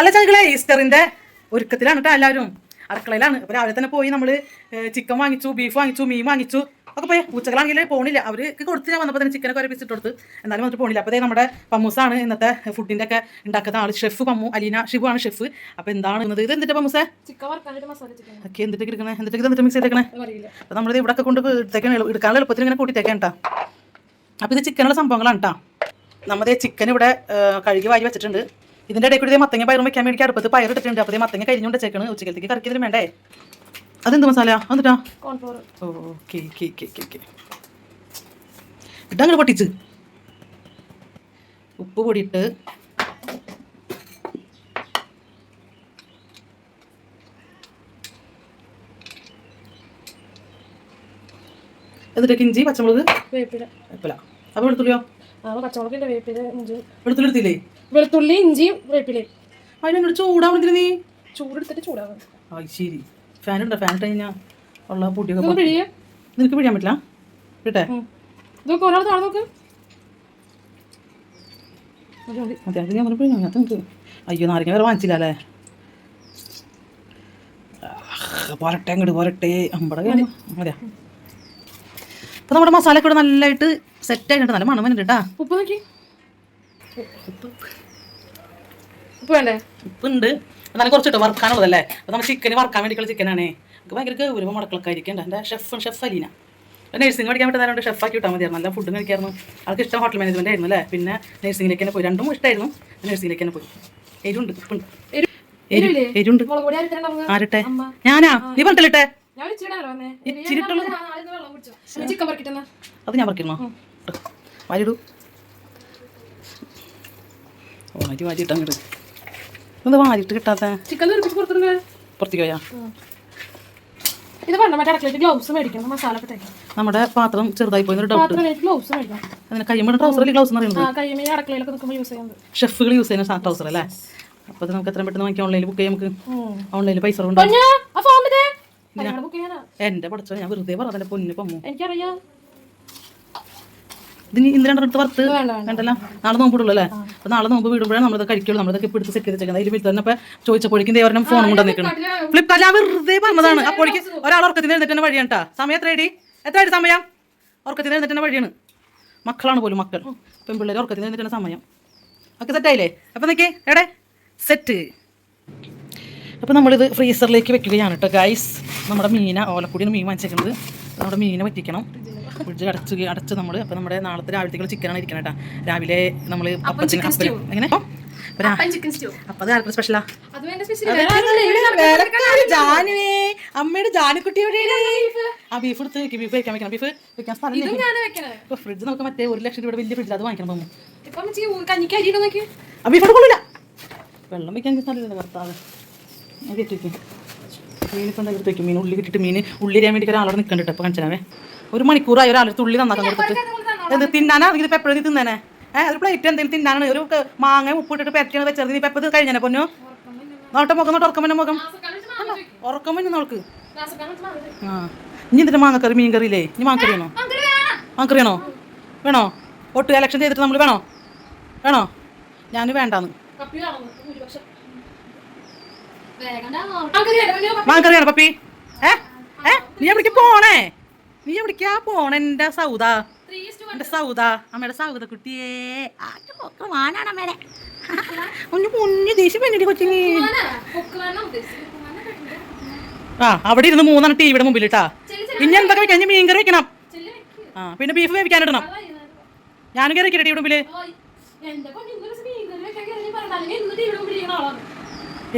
അല്ല ചങ്ങളെ ഈസ്റ്ററിന്റെ ഒരുക്കത്തിലാണ് കേട്ടോ എല്ലാവരും. അടുക്കളയിലാണ്. അപ്പൊ രാവിലെ തന്നെ പോയി നമ്മൾ ചിക്കൻ വാങ്ങിച്ചു ബീഫ് വാങ്ങിച്ചു മീൻ വാങ്ങിച്ചു ഒക്കെ പോയി. ഉച്ചകളാണെങ്കിൽ പോണില്ല. അവർക്ക് കൊടുത്ത് ഞാൻ വന്നപ്പോൾ തന്നെ ചിക്കനൊക്കെ ഒരു പിച്ചിട്ട് കൊടുത്ത്. എന്നാലും വന്നിട്ട് പോണില്ല. അപ്പോൾ നമ്മുടെ പമ്മൂസാണ് ഇന്നത്തെ ഫുഡിന്റെ ഒക്കെ ഉണ്ടാക്കുന്ന ആൾ. ഷെഫ് പമ്മു അലീന ഷിബു ആണ് ഷെഫ് അപ്പോൾ എന്താണ് ഇന്നത്? ഇത് എന്തിട്ട് പമ്മൂസേ? ഒക്കെ എന്തിട്ട് എടുക്കണേ? എന്തിട്ട് എന്നിട്ട് മിക്സ് ചെയ്തേക്കണേ അപ്പോൾ നമ്മളിത് ഇവിടെ ഒക്കെ കൊണ്ട് എടുത്തേക്കാൻ എടുക്കാനുള്ള എളുപ്പത്തിൽ ഇങ്ങനെ കൂട്ടിത്തേക്കാൻ കേട്ടോ അപ്പോൾ ഇത് ചിക്കനുള്ള സംഭവങ്ങളാണ് കേട്ടോ നമ്മുടെ ചിക്കൻ ഇവിടെ കഴുകി വാരി വെച്ചിട്ടുണ്ട്. ഇതിന്റെ ഇടയിൽ കൂടി മത്തങ്ങ പയറും വെക്കാൻ വേണ്ടി അടുപ്പത്ത് പയർ ഇട്ടിട്ടുണ്ട്. അപ്പോൾ മത്തങ്ങ കരിഞ്ഞുകൊണ്ട് ചേക്കണ് ഉച്ചക്കലത്തേക്ക് കറിക്കതിന് വേണ്ടേ? അതെന്ത് മസാല? എന്നിട്ടാ ഓക്കെ ഇട്ടങ്ങനെ പൊട്ടിച്ച്. ഉപ്പ് പൊടിയിട്ട് എന്നിട്ട് ഇഞ്ചി പച്ചമുളക്? വേപ്പില. വേപ്പില. അപ്പോൾ വെളുത്തുള്ളിയോ? ആ വേപ്പില ഇഞ്ചി. വെളുത്തുള്ളി എടുത്തില്ലേ? വെളുത്തുള്ളി ഇഞ്ചിയും വേപ്പിലയും. അതിനോട് ചൂടാവണത്തിന് നീ? ചൂടെടുത്തിട്ട് ചൂടാവും ആ ശരി. ഫാൻ ഉണ്ടോ? ഫാൻ ഇട്ട് കഴിഞ്ഞാൽ ഉള്ള ഇതൊന്ന് പിഴിയേ. നിനക്ക് പിഴിയാൻ പറ്റില്ല? വിട്ടെ ഇതൊക്കെ ഒരാൾ താഴെ നോക്ക്. അത്. അതെ ഞാൻ അയ്യോ നാരങ്ങ വേറെ വാങ്ങിച്ചില്ല അല്ലേ? പോരട്ടെ അങ്ങോട്ട് പോരട്ടെ. അമ്പട അപ്പൊ അപ്പോൾ നമ്മുടെ മസാല ഇവിടെ നല്ലതായിട്ട് സെറ്റ് ആയിട്ടുണ്ട്. നല്ല മണം വന്നിട്ടാ ഉപ്പ് നോക്കി. ഉപ്പ് വേണ്ടേ ഉപ്പ് ഉണ്ട് എന്നാലും കുറച്ചിട്ട് വറുക്കാനുള്ളതല്ലേ അപ്പോൾ നമ്മൾ ചിക്കന് വറുക്കാൻ വേണ്ടിയിട്ടുള്ള ചിക്കനാണേ നമുക്ക് ഭയങ്കര ഗൗരവ മടക്കളൊക്കെ ആയിരിക്കണ്ട എന്റെ ഷെഫ് ഷെഫ് അലീന നഴ്സിംഗ് പഠിക്കാൻ പറ്റുന്ന രണ്ട് ഷെഫാക്കി വിട്ടാൽ മതിയായിരുന്നു നല്ല ഫുഡ് കഴിക്കായിരുന്നു ആൾക്ക് ഇഷ്ടം ഹോട്ടൽ മാനേജ്മെന്റ് ആയിരുന്നു അല്ലേ പിന്നെ നഴ്സിംഗിലേക്ക് തന്നെ പോയി രണ്ടും ഇഷ്ടമായിരുന്നു നഴ്സിംഗിലേക്ക് തന്നെ പോയി എരുണ്ട് ഉപ്പുണ്ട്? എരുണ്ട് ആരട്ടെ. ഞാനാ നീ പറഞ്ഞിട്ടെ ഇച്ചിരിട്ടുള്ളൂ. അത് ഞാൻ പറഞ്ഞോ വാരിടൂ മാറ്റിയിട്ട് അങ്ങോട്ട് എന്താ വാരിട്ട് കിട്ടാത്ത? ചിക്കൻ പുറത്തേക്ക് പോയാ? ഇത് വേണ്ട മറ്റേ അടുക്കളയിട്ട് ഗ്ലൗസ് മേടിക്കണം മസാല ഒക്കെ നമ്മുടെ പാത്രം ചെറുതായി പോയി ഡൗട്ട് ഗ്ലൗസ് മേടിക്കണം അതിന് ട്രൗസർ ഗ്ലൗസ് എന്ന് പറയുന്നത്? ആ കൈമേ അടുക്കളയിലൊക്കെ നിൽക്കുമ്പോൾ യൂസ് ചെയ്യുന്നത് ഷെഫുകൾ യൂസ് ചെയ്യുന്ന ട്രൗസർ അല്ലേ? അപ്പോൾ അത് നമുക്ക് എത്രയും പെട്ടെന്ന് വാങ്ങിക്കാം. ഓൺലൈനിൽ ബുക്ക് ചെയ്യാം നമുക്ക്. ഓൺലൈനിൽ പൈസ കൊണ്ട് എന്റെ എന്റെ പഠിച്ചോ ഞാൻ വെറുതെ പറഞ്ഞതല്ലേ പൊന്നു പമ്മു. എനിക്കറിയാം. ഇതിന് ഇന്ന് രണ്ടെടുത്ത് വറുത്ത് വേണ്ട, വേണ്ട. നാളെ നോമ്പിടുള്ളൂ അല്ലേ? അപ്പോൾ നാളെ നോമ്പ് വിടുമ്പോഴേ നമ്മളിത് കഴിക്കുള്ളൂ. നമ്മളിതൊക്കെ ഇപ്പം എടുത്ത് സെറ്റ് ചെയ്ത് വെച്ചേക്കുന്നത് അതിൽ വീട്ടിൽ തന്നെ ഇപ്പോൾ ചോദിച്ചപ്പോഴേക്കും ദേവരം ഫോൺ കൊണ്ട് നിൽക്കണം ഫ്ലിപ്കാർട്ട് ഞാൻ വെറുതെ പറഞ്ഞതാണ്. അപ്പോഴേക്ക് ഒരാൾ ഉറക്കത്തിന് എഴുന്നിട്ട് തന്നെ വഴിയാണ് കേട്ടോ സമയം എത്ര ഇടി സമയം? ഉറക്കത്തിന് എഴുന്നിട്ട് തന്നെ വഴിയാണ്. മക്കളാണ് പോലും മക്കൾ. പെൺപിള്ളേർ ഉറക്കത്തിന് എഴുന്നിട്ട് തന്നെ സമയം. ഒക്കെ സെറ്റായില്ലേ അപ്പം നിൽക്കേ എടെ സെറ്റ് അപ്പോൾ നമ്മളിത് ഫ്രീസറിലേക്ക് വെക്കുകയാണ് കേട്ടോ ഗൈസ് നമ്മുടെ മീന ഓലക്കൂടിയാണ് മീൻ വാങ്ങിച്ചേക്കുന്നത്. നമ്മുടെ മീനെ പറ്റിക്കണം. ഫ്രിഡ്ജ് അടച്ചു അടച്ചു നമ്മൾ അപ്പോൾ നമ്മുടെ നാളത്തെ രാവിലത്തേക്കുള്ള ചിക്കനാണ് ഇരിക്കണം കേട്ടോ. രാവിലെ നമ്മൾ അപ്പത്തിന് എങ്ങനെ? അപ്പോൾ അപ്പോൾ അമ്മയുടെ ആ ബീഫ് എടുത്ത് വെക്ക് ബീഫ് വെക്കാൻ വെക്കണം ബീഫ് വെക്കാൻ സ്ഥലം ഇല്ല. ഇപ്പൊ ഫ്രിഡ്ജ് നമുക്ക് മറ്റേ ഒരു ലക്ഷം രൂപയുടെ വലിയ ഫ്രിഡ്ജ് അത് വാങ്ങിക്കണം തോന്നുന്നു. ആ ബീഫ് കൊള്ളില്ല വെള്ളം വെക്കാൻ സ്ഥലമില്ല ഭർത്താവ്. അത് ഇട്ട് വെക്കും. മീനിപ്പോൾ എന്താ എടുത്ത് വെക്കും. മീൻ ഉള്ളി കിട്ടിയിട്ട് മീൻ ഉള്ളി അറിയാൻ വേണ്ടി ഒരാളോട് നിൽക്കണ്ടിട്ട് കാണിച്ചാവേ ഒരു മണിക്കൂറായി ഒരാൾ തുള്ളി നന്നാക്കാൻ കൊടുത്തിട്ട്. എന്ത് തിന്നാനാ? ഇതിപ്പോൾ എപ്പോഴും തിന്നേനെ ഏഹ് ഒരു പ്ലേറ്റ് എന്തെങ്കിലും തിന്നാനാണ്. ഒരു മാങ്ങ ഉപ്പിട്ടിട്ട് പെരട്ടിയാണ് വെച്ചത്. നീ ഇപ്പം ഇത് പൊന്നു. നോട്ടെ മുഖം നോട്ട് ഉറക്കം പിന്നെ മുഖം. ഉറക്കം പിന്നെ നോൾക്ക് ആ. ഇനി എന്തിനാ മാങ്ങക്കറി മീൻ കറിയില്ലേ ഇനി മാങ്ങക്കറിയാണോ മാങ്ങക്കറിയാണോ വേണോ? ഒട്ട് എലക്ഷൻ ചെയ്തിട്ട് നമ്മൾ വേണോ? വേണോ? ഞാൻ വേണ്ടാന്ന്. മാങ്ങക്കറിയാണോ പപ്പി. ഏ? ഏ? നീ എവിടേക്ക് പോണേ. നീ എവിടേക്കാ പോണെന്റെ സൗദ. എന്റെ സൗദ അമ്മയുടെ സൗദ. കുട്ടിയേ ആ അമ്മേടെ. ഒന്ന് പൊന്നു ദേഷ്യം പെണ്ണിടി കൊച്ചിങ്ങി ആ അവിടെ ഇരുന്ന് മൂന്നെണ്ണം ടി വിയുടെ മുമ്പിൽ ഇട്ടാ ഇനി എന്തൊക്കെ വെക്കാൻ മീൻ കറി വെക്കണം. ആ പിന്നെ ബീഫ് വേവിക്കാനിടണം. ഞാനും കയറി ടി വിടെ മുമ്പിൽ?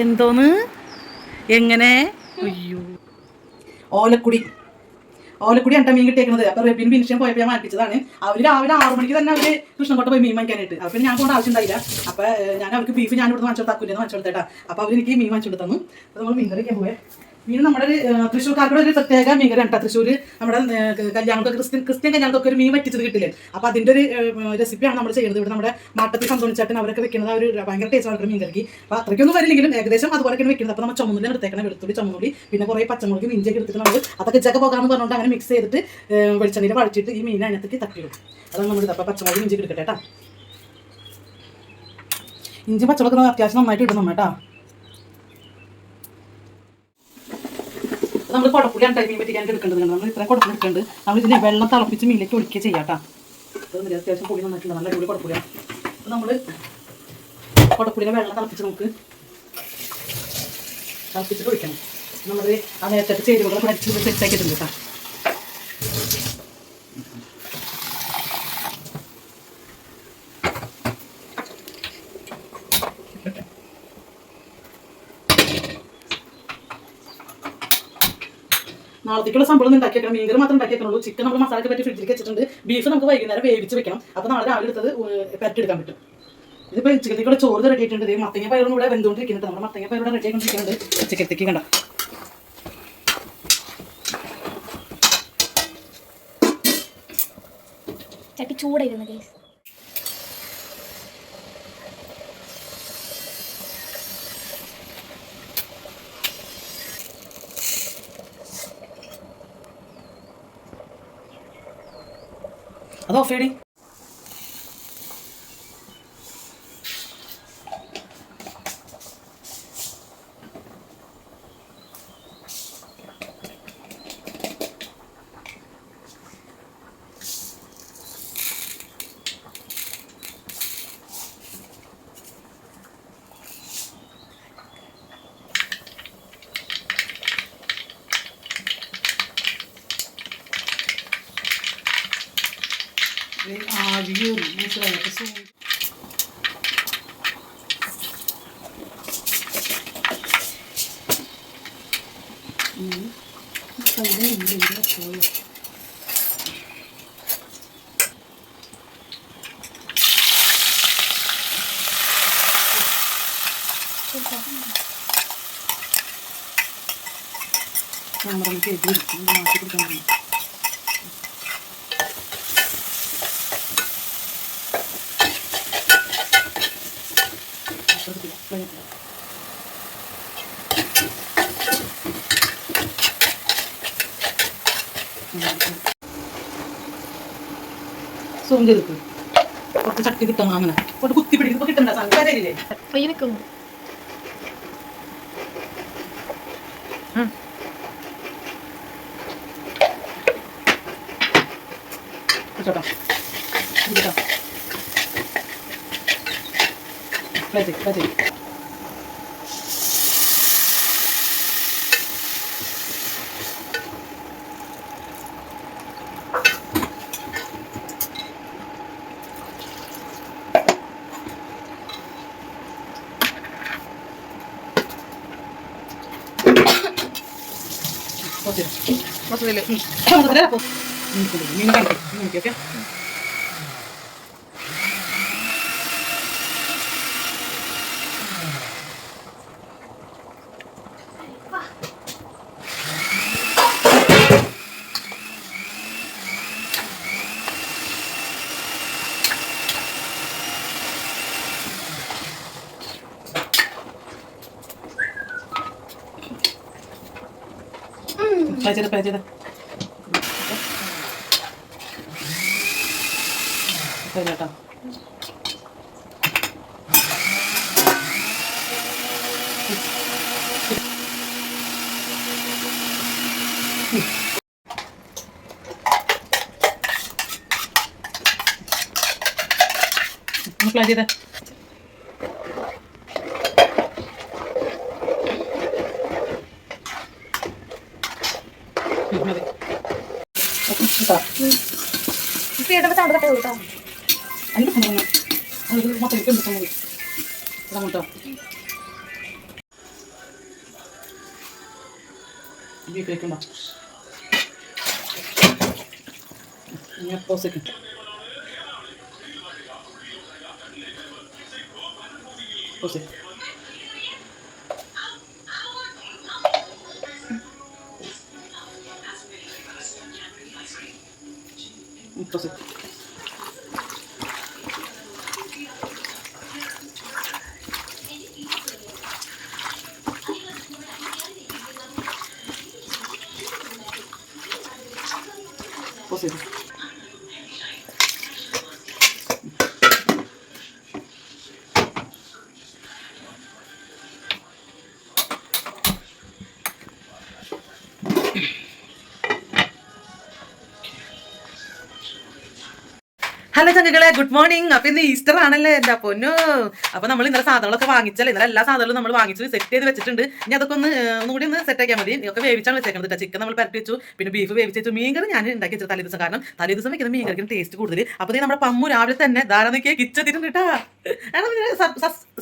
എന്തോന്ന്? എങ്ങനെ? അയ്യോ. ഓലക്കുടി. ഓലക്കുടി അണ്ട മീൻ കിട്ടിയേക്കുന്നത് അപ്പൊ റെബിൻ ബിൻഷൻ പോയപ്പോൾ ഞാൻ മാറ്റിച്ചതാണ്. അവർ രാവിലെ ആറു മണിക്ക് തന്നെ അവർ കൃഷ്ണൻകോട്ട പോയി മീൻ വാങ്ങിക്കാനായിട്ട്. അപ്പൊ ഞാൻ കൊണ്ട് ആവശ്യം ഉണ്ടായില്ല അപ്പൊ ഞാൻ അവർക്ക് ബീഫ് ഞാൻ ഇവിടുന്ന് വാങ്ങിച്ചു കൊടുത്താക്കൂലെന്ന് വാങ്ങിച്ചു കൊടുത്തേട്ടാ അപ്പൊ അവർ എനിക്ക് മീൻ വാങ്ങിച്ചു കൊടുത്തു അപ്പൊ നമ്മൾ മീൻ കറിക്കാൻ പോയേ. മീൻ നമ്മുടെ ഒരു തൃശ്ശൂർക്കാരുടെ ഒരു പ്രത്യേക മീൻ കേട്ടോ തൃശ്ശൂർ നമ്മുടെ ഏഹ്, ക്രിസ്ത്യൻ ക്രിസ്ത്യൻ കല്യാണത്തൊക്കെ ഒരു മീൻ വറ്റിച്ചത് കിട്ടില്ലേ? അപ്പൊ അതിന്റെ ഒരു റെസിപ്പിയാണ് നമ്മൾ ചെയ്യുന്നത്. ഇവിടെ നമ്മുടെ മാട്ടത്തിൽ സന്തോഷിച്ചാട്ടൻ അവരൊക്കെ വെക്കുന്നത് ഒരു ഭയങ്കര ടേസ്റ്റ് ആണ് മീൻ കറിക്ക് അപ്പൊ അത്രയ്ക്കൊന്നും വരില്ലെങ്കിലും ഏകദേശം അതുപോലെയൊക്കെയാണ് വെക്കുന്നത്. അപ്പൊ നമ്മൾ ചുമന്നുള്ളി എടുത്തേക്കണം വെളുത്തുള്ളി ചുമന്നുള്ളി പിന്നെ കുറേ പച്ചമുളക് ഇഞ്ചിയൊക്കെ എടുത്തിട്ട് നമ്മൾ അതൊക്കെ ചക്ക പോകാമെന്ന് പറഞ്ഞുകൊണ്ട് അങ്ങനെ മിക്സ് ചെയ്തിട്ട് വെളിച്ചെണ്ണയിൽ വഴിച്ചിട്ട് ഈ മീൻ അതിനകത്തേക്ക് തട്ടിയിടും അതാണ് നമ്മൾ അപ്പോൾ പച്ചമുളക് ഇഞ്ചി എടുക്കട്ടെ കേട്ടോ ഇഞ്ചി പച്ചമുളക് അത്യാവശ്യം നന്നായിട്ട് ഇടുന്നു കേട്ടോ. നമ്മൾ കുടപ്പുളിയാണ് ടൈം മീൻ പറ്റിക്കാൻ എടുക്കേണ്ടത് നമ്മൾ ഇത്രയും കുടപ്പുളി എടുക്കേണ്ടത് നമ്മൾ ഇതിനെ വെള്ളം തിളപ്പിച്ച് മീനിലേക്ക് ഒഴിക്കുക ചെയ്യാട്ടാ അതൊന്നും അത്യാവശ്യം പൊടി നന്നായിട്ടുണ്ട് നല്ല അടിപൊളി കുടപ്പുളിയാണ് അപ്പോൾ നമ്മൾ കുടപ്പുളിനെ വെള്ളം തിളപ്പിച്ച് നമുക്ക് തിളപ്പിച്ചിട്ട് ഒഴിക്കണം. നമ്മൾ ആ നേരത്തെ ചേരുവകളൊക്കെ അടിച്ച് സെറ്റ് ആക്കിയിട്ടുണ്ട് കേട്ടോ നാളത്തേക്കുള്ള സംഭവം ഉണ്ടാക്കി വെക്കണം മീൻകറി മാത്രം ഉണ്ടാക്കി ചിക്കൻ നമ്മൾ മസാലയ്ക്ക് പറ്റി ഫ്രിഡ്ജിൽ വെച്ചിട്ടുണ്ട്. ബീഫ് നമുക്ക് വൈകുന്നേരം വേവിച്ച് വെക്കണം. അപ്പോൾ നാളെ രാവിലെ എടുത്തത് പരട്ടെടുക്കാൻ പറ്റും. ഇതിപ്പോൾ ചിക്കനത്തേക്കുള്ള ചോറ് റെഡി ആയിട്ടുണ്ട്. മത്തങ്ങ പയറും കൂടെ വെന്തുകൊണ്ടിരിക്കുന്നുണ്ട്. നമ്മുടെ മത്തങ്ങ പയറൂടെ റെഡി ആയിക്കൊണ്ടിരിക്കുന്നുണ്ട്. ചിക്കനത്തേക്ക് കണ്ട. ചട്ടി ചൂടായിരുന്നു അത് ഓഫ് ചെയ്യടി ആവിയും മനസ്സിലായിട്ട് സൂ നമ്മുടെ എതിർ മാറ്റി കൊടുക്കാൻ കഴിയും സൂം ചെയ്തിട്ട് കുറച്ച് ശക്തി കിട്ടണം അങ്ങനെ കൊണ്ട് കുത്തി പിടിക്കുമ്പോ കിട്ടണ്ട സംസാരമില്ലേ കൈ വെക്കുന്നു കേട്ടോ. കേട്ടോ ഫ്രൈ ചെയ്ത് ഫ്രൈ ചെയ്ത് ഓക്കെ മൊത്തത്തിൽ ഓക്കെ ഫ്രൈ ചെയ്ത്. ചെയ്ത് ഫ്രൈ ചെയ്തോ ഫ്രൈ ചെയ്തേ മതി കേട്ടോ കേട്ടപ്പോ സൗണ്ട് കട്ട കേട്ടോ അതിന്റെ സംഭവം അത് മൊത്തം. എനിക്ക് സംഭവം കേട്ടോ ഇനി പോസേ പോസേ പോസേ ഹലോ ചങ്ങകളെ ഗുഡ് മോർണിംഗ് അപ്പൊ ഇന്ന് ഈസ്റ്റർ ആണല്ലേ എന്റെ പൊന്നു? അപ്പൊ നമ്മൾ ഇന്നലെ സാധനങ്ങളൊക്കെ വാങ്ങിച്ചല്ലേ? ഇന്നലെ എല്ലാ സാധനങ്ങളും നമ്മൾ വാങ്ങിച്ചു സെറ്റ് ചെയ്ത് വെച്ചിട്ടുണ്ട്. ഇനി അതൊക്കെ ഒന്ന് ഒന്നുകൂടി ഒന്ന് സെറ്റ് ആക്കിയാൽ മതി. ഒക്കെ വേവിച്ചാണ് വെച്ചേക്കുന്നത് ചിക്കൻ നമ്മൾ പരട്ടി വെച്ചു. പിന്നെ ബീഫ് വേവിച്ച് വെച്ചു. മീൻകറി ഞാൻ ഉണ്ടാക്കി വെച്ചത് തലേ ദിവസം. കാരണം തലേ ദിവസം വെക്കുന്ന മീൻ കറിക്ക് ടേസ്റ്റ് കൂടുതൽ അപ്പൊ ദേ നമ്മുടെ പമ്മു രാവിലെ തന്നെ ധാരാളക്ക് കിച്ചെത്തിയിട്ടുണ്ട് കേട്ടാ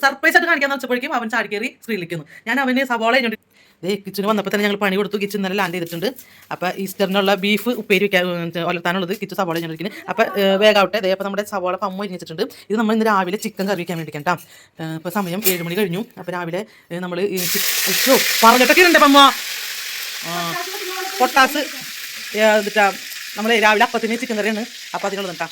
സർപ്രൈസ് ആയിട്ട് കാണിക്കാന്ന് വെച്ചപ്പോഴേക്കും അവൻ ചാടി കയറി സ്ക്രീനിലിരിക്കുന്നു ഞാൻ അവന് സവാള കഴിഞ്ഞോണ്ട് ദേ കിച്ചന് വന്നപ്പോൾ തന്നെ ഞങ്ങൾ പണി കൊടുത്തു. കിച്ചൺ നല്ല ലാൻഡ് ചെയ്തിട്ടുണ്ട്. അപ്പോൾ ഈസ്റ്ററിനുള്ള ബീഫ് ഉപ്പേരി ഒലത്താനുള്ളത് കിച്ചു സവാള കഴിഞ്ഞിരിക്കുന്നത് അപ്പോൾ വേഗാവട്ടെ. ദേ അപ്പോൾ നമ്മുടെ സവാള പമ്മ കഴിഞ്ഞിട്ടുണ്ട് ഇത് നമ്മൾ ഇന്ന് രാവിലെ ചിക്കൻ കറി വയ്ക്കാൻ വേണ്ടി കേട്ടോ. ഇപ്പോൾ സമയം ഏഴ് മണി കഴിഞ്ഞു. അപ്പോൾ രാവിലെ നമ്മൾ പറഞ്ഞിട്ടൊക്കെ പമ്മ. പൊട്ടാസ് എന്നിട്ടാ നമ്മൾ രാവിലെ അപ്പത്തിന് ചിക്കൻ കറിയാണ് അപ്പോൾ അതിനുള്ളത് കേട്ടോ.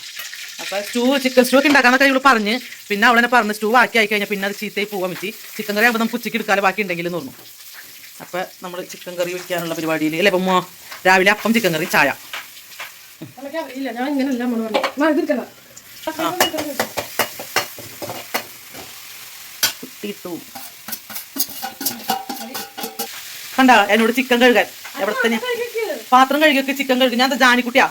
അപ്പോൾ സ്റ്റൂ ചിക്കൻ സ്റ്റൂ ഒക്കെ ഉണ്ടാക്കാന്നൊക്കെ ഇവൾ പറഞ്ഞ്. പിന്നെ അവളെന്നെ പറഞ്ഞ് സ്റ്റൂ ബാക്കി ആയി കഴിഞ്ഞാൽ പിന്നെ അത് ചീത്തയായി പോകാൻ പറ്റി. ചിക്കൻ കറി ആകുമ്പോൾ നമുക്ക് ഉച്ചയ്ക്ക് എടുക്കാതെ ബാക്കി ഉണ്ടെങ്കിൽ എന്ന് പറഞ്ഞു. അപ്പോൾ നമ്മൾ ചിക്കൻ കറി വെക്കാനുള്ള പരിപാടിയിൽ അല്ലേ അപ്പം രാവിലെ അപ്പം ചിക്കൻ കറി ചായ. അറിയില്ല. ഞാൻ ഇങ്ങനെയല്ല. കുത്തിയിട്ടു. കണ്ട? എന്നോട് ചിക്കൻ കഴുകാൻ. എവിടെ തന്നെ? പാത്രം കഴുകിയൊക്കെ ചിക്കൻ കഴുകി. ഞാൻ ജാനിക്കുട്ടിയാ.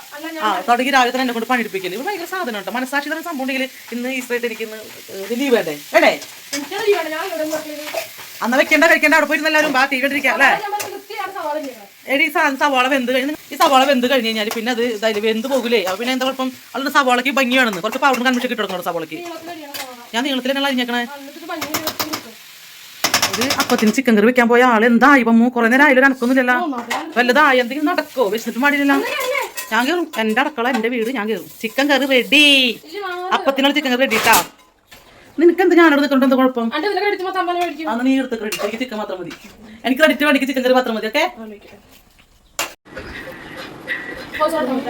ആ തുടങ്ങി രാവിലെ തന്നെ എന്നെ കൊണ്ട് പണിയെടുപ്പിക്കൽ. ഇവിടെ ഭയങ്കര സാധനം കേട്ടോ മനസ്സാക്ഷി തന്നെ സംഭവം ഉണ്ടെങ്കിൽ ഇന്ന് ഈസ്റ്ററായിട്ട് എനിക്ക് ഇന്ന് ലീവ് വേണ്ടേ? വേണ്ടേ? അന്ന് വെക്കേണ്ട കഴിക്കേണ്ട അവിടെ പോയിരുന്ന എല്ലാവരും. ബാ തീ കണ്ടിരിക്കാം അല്ലേ. എടി സവാള വെന്ത് കഴിഞ്ഞ് ഈ സവാള വെന്ത് കഴിഞ്ഞ് കഴിഞ്ഞാൽ പിന്നെ അത് ഇതായി വെന്ത് പോകില്ലേ അപ്പൊ പിന്നെ എന്താ കുഴപ്പം? അതുകൊണ്ട് സവാളക്ക് ഭംഗിയാണെന്ന്. കുറച്ച് പൗഡർ കൺമിഷൻ കിട്ടണം കൊടുക്കണം സവാളക്ക്. നീളത്തിലരിയണം സവാള. ഞാൻ അരിഞ്ഞേക്കണേ? വൃത്തി കിട്ടും. ഒരു അപ്പത്തിന് ചിക്കൻ കറി വെക്കാൻ പോയ ആൾ എന്തായി ഇപ്പം കുറെ നേരം ആയാലും നടക്കുന്നില്ലല്ലോ വല്ലതായി എന്തെങ്കിലും നടക്കോ? വിശന്നിട്ട് മാടിയില്ല ഞാൻ കയറും എന്റെ അടക്കള എന്റെ വീട് ഞാൻ കയറും ചിക്കൻ കറി റെഡി അപ്പത്തിനുള്ള ചിക്കൻ കറി റെഡി ട്ടാ. നിനക്ക് എന്ത് ഞാനോട് നിൽക്കണ്ട എന്ത് കുഴപ്പം അന്ന് നീ എടുത്ത് ക്രെഡിറ്റ് എനിക്ക് ചിക്കൻ മാത്രം മതി. എനിക്ക് ക്രെഡിറ്റ് വേണ്ടി ചിക്കൻ കറി മാത്രം മതി ഓക്കെ ഓർഡർ ഇല്ല.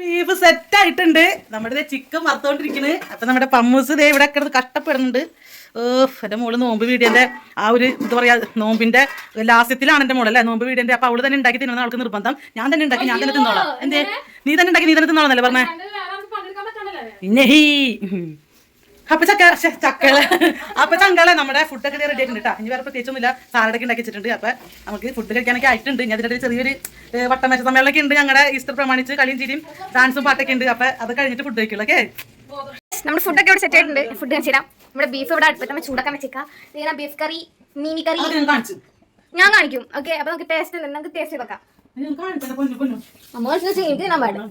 ബീഫ് സെറ്റ് ആയിട്ടുണ്ട് നമ്മുടെ ചിക്കൻ വറുത്തോണ്ടിരിക്കണ് അപ്പൊ നമ്മുടെ പമ്മൂസ് ദേ ഇവിടെ കിടന്ന് കഷ്ടപ്പെടുന്നുണ്ട് എന്റെ മോൾ നോമ്പ് വീടിന്റെ ആ ഒരു എന്താ പറയാ നോമ്പിന്റെ ലാസ്യത്തിലാണ് എന്റെ മോളല്ലേ നോമ്പ് വീടിന്റെ അപ്പൊ അവൾ തന്നെ ഉണ്ടാക്കി തിന്നുന്ന ആൾക്ക് നിർബന്ധം ഞാൻ തന്നെ ഉണ്ടാക്കി ഞാൻ തന്നെ തിന്നോളാം എന്തേ നീ തന്നെ ഉണ്ടാക്കി നീ തന്നെ തിന്നോളാം അല്ലേ പറഞ്ഞേ? പിന്നെ അപ്പൊ ചക്ക ചക്കൾ. അപ്പൊ ചങ്കളെ നമ്മുടെ ഫുഡൊക്കെ റെഡി ആയിട്ടുണ്ട് കേട്ടോ ഇനി വേറെ പ്രത്യേകിച്ചൊന്നുമില്ല. സാലഡൊക്കെ ഉണ്ടാക്കി വെച്ചിട്ടുണ്ട്. അപ്പൊ നമുക്ക് ഫുഡ് കഴിക്കാനൊക്കെ ആയിട്ടുണ്ട്. ഇനി അതിന്റെ ചെറിയൊരു വട്ടമേശ സമ്മേളനമൊക്കെ ഉണ്ട് ഞങ്ങളുടെ ഈസ്റ്റർ പ്രമാണിച്ച് കളിയും ചിരിയും ഡാൻസും പാട്ടൊക്കെ ഉണ്ട്. അപ്പൊ അത് കഴിഞ്ഞിട്ട് ഫുഡ് കഴിക്കുള്ളൂ ഓക്കെ നമ്മുടെ ഫുഡൊക്കെ ഇവിടെ സെറ്റ് ആയിട്ടുണ്ട്. ഫുഡ് കാണിച്ചു നമ്മുടെ ബീഫ് ഇവിടെ അടുപ്പത്ത് നമ്മൾ ചൂടാക്കാൻ വെച്ചേക്കാം. ഇങ്ങനെ ബീഫ് കറി മീനി കറി ഞാൻ കാണിക്കും. ഓക്കെ അപ്പൊ നമുക്ക് ടേസ്റ്റ് നമുക്ക് ടേസ്റ്റ് വെക്കാം കളിച്ച് എനിക്ക് തിന്നാൻ പാടില്ല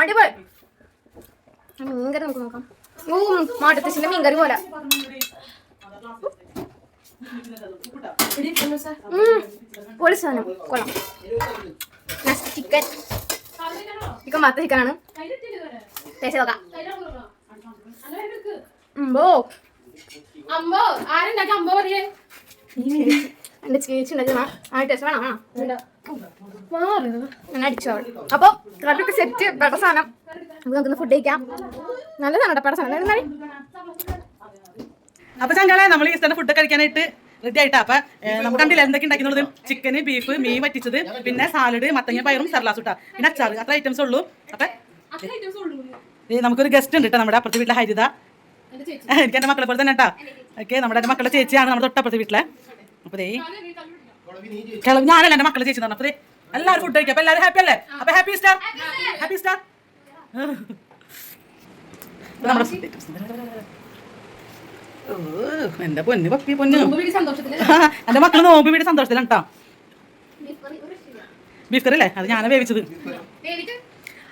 അടിപൊളി മീൻകറി നമുക്ക് നോക്കാം. ഓ മാട്ടത്തശ്ശിന്റെ മീൻകറി പോലെ. പൊളി സാധനം കൊള്ളാം. ചിക്കൻ ചിക്കൻ മാത്ത ചിക്കനാണ്. ടേസ്റ്റ് നോക്കാം. ഉമ്പോ അമ്പോ ആരുണ്ടാക്കി അമ്പോ പറയേ എന്റെ ചേച്ചി ഉണ്ടാക്കുന്ന ആ ടേസ്റ്റ് വേണം? വേണം? ഞാൻ അടിച്ചു അവൾ അപ്പൊ കറിയൊക്കെ സെറ്റ് പെട്ട സാധനം. നമുക്ക് നമുക്കൊന്ന് ഫുഡ് കഴിക്കാം. നല്ലതാണ് കേട്ടോ പെട്ട സാധനം. അപ്പൊ ചങ്കളെ നമ്മൾ ഈ സ്ഥലം ഫുഡ് കഴിക്കാനായിട്ട് റെഡി ആയിട്ടാ. അപ്പൊ നമുക്ക് കണ്ടില്ല എന്തൊക്കെ ഉണ്ടാക്കുന്നത് ചിക്കന് ബീഫ് മീൻ വറ്റിച്ചത് പിന്നെ സാലഡ് മത്തങ്ങ പയറും സർലാസ് ഇട്ടാ. പിന്നെ അച്ചാർ അത്ര ഐറ്റംസ് ഉള്ളൂ. അപ്പൊ അത്ര ഐറ്റംസ് ഉള്ളൂ. ഏ, നമുക്കൊരു ഗസ്റ്റ് ഉണ്ട് കേട്ടോ നമ്മുടെ അപ്പുറത്തെ വീട്ടിലെ ഹരിത. എനിക്ക് എന്റെ മക്കളെ പോലെ തന്നെ കേട്ടാ ഓക്കെ നമ്മുടെ എന്റെ മക്കളുടെ ചേച്ചിയാണ് നമ്മുടെ തൊട്ടപ്പുറത്തെ വീട്ടിലെ. അപ്പൊ ദേ കിളവ് ഞാനല്ല എന്റെ മക്കളെ ചേച്ചി തന്നെ ദേ എല്ലാവരും ഫുഡ് കഴിക്കാം. അപ്പൊ എല്ലാവരും ഹാപ്പി അല്ലേ? അപ്പൊ ഹാപ്പി സ്റ്റാർ ഹാപ്പി സ്റ്റാർ എന്റെ പൊന്ന് പപ്പി പൊന്നു? എന്റെ മക്കൾ നോമ്പ് വീട് സന്തോഷത്തിലാണ് കേട്ടോ ബീഫ് കറി അല്ലേ അത് ഞാനാ വേവിച്ചത്.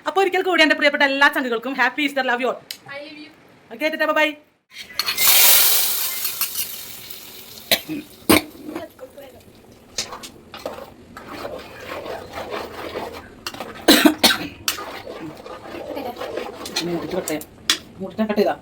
അപ്പൊ ഒരിക്കൽ കൂടി എന്റെ പ്രിയപ്പെട്ട എല്ലാ ചങ്കുകൾക്കും happy Easter love you I love you okay bye മൂട്ടിട്ട് cut ചെയ്യാം കട്ട് ചെയ്താ.